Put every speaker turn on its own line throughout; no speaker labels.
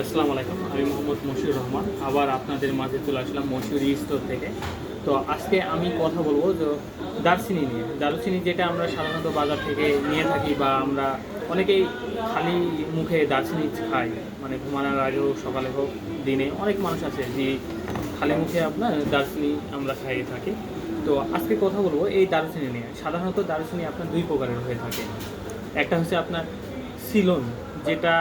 আসসালামু আলাইকুম, আমি মোহাম্মদ মশিউর রহমান। আবার আপনাদের মাঝে চলে আসলাম মশিউরি স্টোর থেকে। তো আজকে আমি কথা বলব যে দারচিনি নিয়ে। দারচিনি যেটা আমরা সাধারণত বাজার থেকে নিয়ে থাকি বা আমরা অনেকেই খালি মুখে দারচিনি খাই মানে ঘুমানোর আগে হোক সকালে হোক, দিনে অনেক মানুষ আছে যে খালি মুখে আপনার দারচিনি আমরা খাইয়ে থাকি। তো আজকে কথা বলব এই দারুচিনি নিয়ে। সাধারণত দারুচিনি আপনার দুই প্রকারের হয়ে থাকে। একটা হচ্ছে আপনার সিলন, যেটা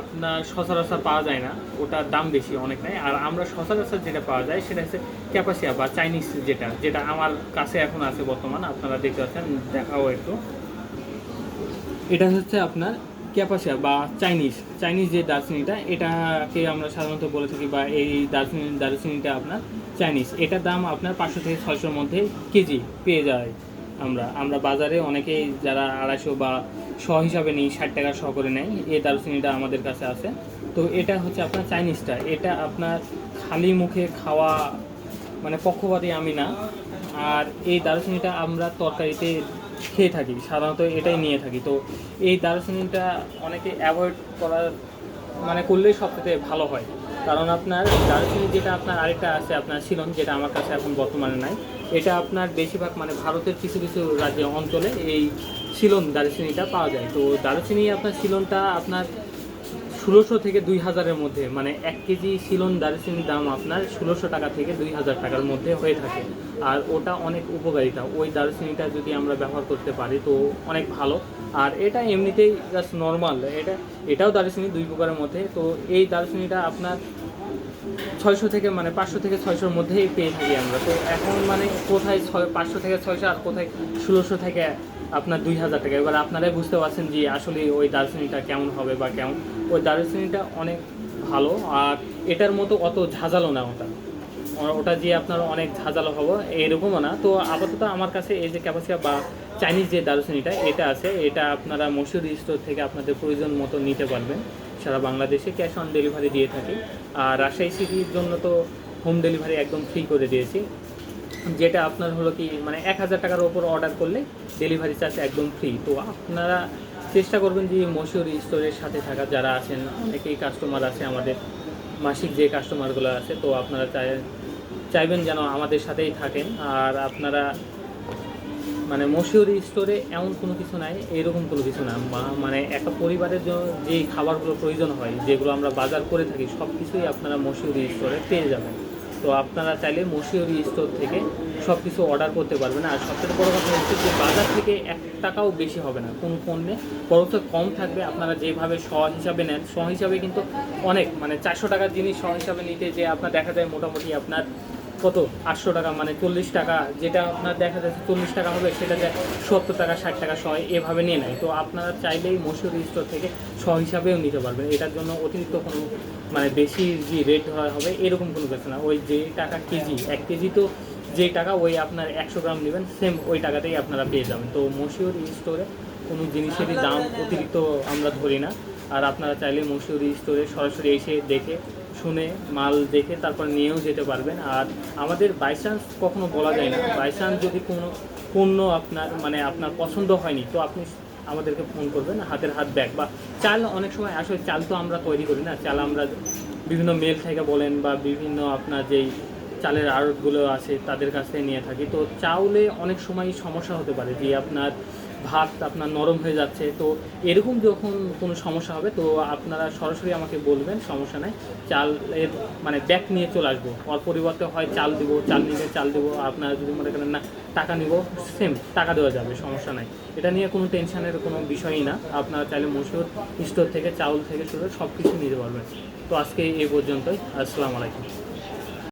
আপনার সচরাচর পাওয়া যায় না। ওটার দাম বেশি, অনেক নেয় আর আমরা সচরাচর যেটা পাওয়া যায় সেটা হচ্ছে ক্যাপাসিয়া বা চাইনিজ যেটা যেটা আমার কাছে এখন আছে বর্তমান, আপনারা দেখতে পাচ্ছেন, দেখাও একটু। এটা হচ্ছে আপনার ক্যাপাসিয়া বা চাইনিজ চাইনিজ যে দারচিনিটা, এটাকে আমরা সাধারণত বলে থাকি বা এই দারচিনি, দারচিনিটা আপনার চাইনিজ। এটার দাম আপনার পাঁচশো থেকে ছয়শোর মধ্যে কেজি পেয়ে যায়। আমরা আমরা বাজারে অনেকেই যারা আড়াইশো বা শ হিসাবে নিই, ষাট টাকা শ করে নেয়, এই দারচিনিটা আমাদের কাছে আছে। তো এটা হচ্ছে আপনার চাইনিজটা, এটা আপনার খালি মুখে খাওয়া মানে পক্ষপাতী আমি না। আর এই দারুচিনিটা আমরা তরকারিতে খেয়ে থাকি, সাধারণত এটাই নিয়ে থাকি। তো এই দারুচিনিটা অনেকে অ্যাভয়েড করার মানে করলেই সবথেকে ভালো হয়। কারণ আপনার দারুচিনি যেটা আপনার আরেকটা আছে, আপনার শিলন যেটা আমার কাছে এখন বর্তমানে নাই, এটা আপনার বেশিরভাগ মানে ভারতের কিছু কিছু রাজ্য, অঞ্চলে এই শিলন দারুচিনিটা পাওয়া যায়। তো দারুচিনি আপনার শিলনটা আপনার ষোলোশো থেকে দুই হাজারের মধ্যে মানে এক কেজি সিলন দারুচিনির দাম আপনার ষোলোশো টাকা থেকে দুই হাজার টাকার মধ্যে হয়ে থাকে। আর ওটা অনেক উপকারিতা। ওই দারুচিনিটা যদি আমরা ব্যবহার করতে পারি তো অনেক ভালো। আর এটা এমনিতেই জাস্ট নর্মাল এটা, এটাও দারুচিনি দুই প্রকারের মধ্যে। তো এই দারুচিনিটা আপনার ছয়শো থেকে মানে পাঁচশো থেকে ছয়শোর মধ্যেই পেয়ে থাকি আমরা। তো এখন মানে কোথায় ছয়, পাঁচশো থেকে ছয়শো আর কোথায় ষোলোশো থেকে আপনার দুই হাজার টাকা। এবার আপনারাই বুঝতে পারছেন যে আসলে ওই দারচিনিটা কেমন হবে বা কেমন। ওই দারচিনিটা অনেক ভালো, আর এটার মতো অত ঝাঁঝালো না ওটা। ওটা যে আপনার অনেক ঝাঁঝালো হবে, এরকমও না। তো আপাতত আমার কাছে এই যে ক্যাপাসিয়া বা চাইনিজ যে দারুচিনিটা, এটা আছে। এটা আপনারা মসুরি স্টোর থেকে আপনাদের প্রয়োজন মতো নিতে পারবেন। সারা বাংলাদেশে ক্যাশ অন ডেলিভারি দিয়ে থাকি। আর রাজশাহী সিটির জন্য তো হোম ডেলিভারি একদম ফ্রি করে দিয়েছি। যেটা আপনার হলো কি মানে এক হাজার টাকার ওপর অর্ডার করলে ডেলিভারি চার্জ একদম ফ্রি তো আপনারা চেষ্টা করবেন যে মসুরি স্টোরের সাথে থাকা যারা আছেন, অনেকেই কাস্টমার আছে আমাদের, মাসিক যে কাস্টমারগুলো আছে, তো আপনারা চাই, চাইবেন যেন আমাদের সাথেই থাকেন। আর আপনারা মানে মসিউরি স্টোরে এমন কোনো কিছু নাই, এরকম কোনো কিছু না। মানে একটা পরিবারের জন্য যেই খাবারগুলো প্রয়োজন হয়, যেগুলো আমরা বাজার করে থাকি সব কিছুই আপনারা মসিউরি স্টোরে পেয়ে যাবেন। তো আপনারা চাইলে মশিহরি স্টোর থেকে সব কিছু অর্ডার করতে পারবেন। আর সবথেকে বড় কথা হচ্ছে যে বাজার থেকে এক টাকাও বেশি হবে না। কোন পণ্যে বরঞ্চ কম থাকবে। আপনারা যেভাবে স হিসাবে নেন স হিসাবে কিন্তু অনেক মানে চারশো টাকার জিনিস স হিসাবে নিতে যে আপনার দেখা যায় মোটামুটি আপনার কত? আটশো টাকা মানে চল্লিশ টাকা, যেটা আপনার দেখা যাচ্ছে চল্লিশ টাকা হবে সেটা যে সত্তর টাকা, ষাট টাকা সয় এভাবে নিয়ে নেয়। তো আপনারা চাইলেই মসুরি স্টোর থেকে শ হিসাবেও নিতে পারবেন। এটার জন্য অতিরিক্ত কোনো মানে বেশি যে রেট ধরা হবে, এরকম কোনো কিছু না। ওই যে টাকা কেজি, এক কেজি তো যে টাকা, ওই আপনার একশো গ্রাম নেবেন সেম ওই টাকাতেই আপনারা পেয়ে যাবেন। তো মসিউর স্টোরে কোনো জিনিসেরই দাম অতিরিক্ত আমরা ধরি না। আর আপনারা চাইলে মসিউরি স্টোরে সরাসরি এসে দেখে শুনে, মাল দেখে তারপর নিয়েও যেতে পারবেন। আর আমাদের বাই চান্স কখনো বলা যায় না। বাই চান্স যদি কোনো পণ্য আপনার মানে আপনার পছন্দ হয়নি, তো আপনি আমাদেরকে ফোন করবেন হাতের হাত ব্যাগ। বা চাল অনেক সময় আসলে চাল তো আমরা তৈরি করি না। চাল আমরা বিভিন্ন মেল থেকে বলেন বা বিভিন্ন আপনার যেই চালের আড়তগুলো আছে, তাদের কাছ থেকে নিয়ে থাকি। তো চাউলে অনেক সময় সমস্যা হতে পারে যে আপনার ভাত আপনার নরম হয়ে যাচ্ছে, তো এরকম যখন কোনো সমস্যা হবে, তো আপনারা সরাসরি আমাকে বলবেন, সমস্যা নাই। চালের মানে ব্যাগ নিয়ে চলে আসব। ওর পরিবর্তে হয় চাল দিব, চাল নিলে চাল দেবো, আপনারা যদি মনে করেন না, টাকা নিব সেম টাকা দেওয়া যাবে, সমস্যা নাই। এটা নিয়ে কোনো টেনশনের কোনো বিষয়ই না। আপনারা চাইলে মসুর স্টোর থেকে, চাউল থেকে শুরু সব কিছু নিতে পারবেন। তো আজকে এই পর্যন্তই, আসসালামু আলাইকুম।